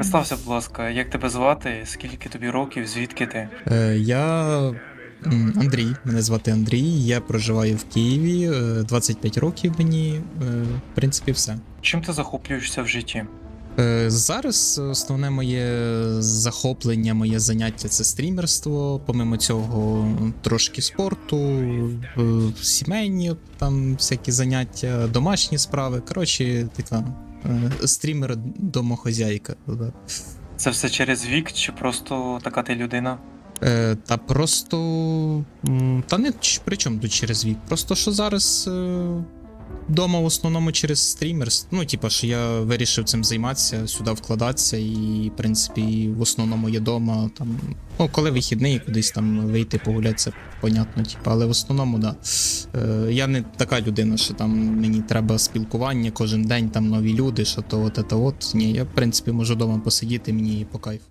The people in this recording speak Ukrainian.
Представся, будь ласка, як тебе звати, скільки тобі років, звідки ти? Е, Я Андрій, мене звати Андрій, я проживаю в Києві, е, 25 років мені, е, в принципі, все. Чим ти захоплюєшся в житті? Е, Зараз основне моє захоплення, моє заняття це стрімерство. Помимо цього, трошки спорту, е, сімейні там всякі заняття, домашні справи. Коротше, така е, стрімер домохозяйка. Це все через вік, чи просто така ти людина? Е, та просто. Та не при чому тут через вік. Просто що зараз е, дома в основному через стрімерс. Ну, типа, що я вирішив цим займатися, сюди вкладатися, і, в принципі, в основному є дома. Там, ну, коли вихідний, кудись там вийти погуляти, це понятно, типа, але в основному, да. Е, я не така людина, що там мені треба спілкування кожен день, там нові люди, що то от, от. Ні, я, в принципі, можу вдома посидіти, мені по кайфу.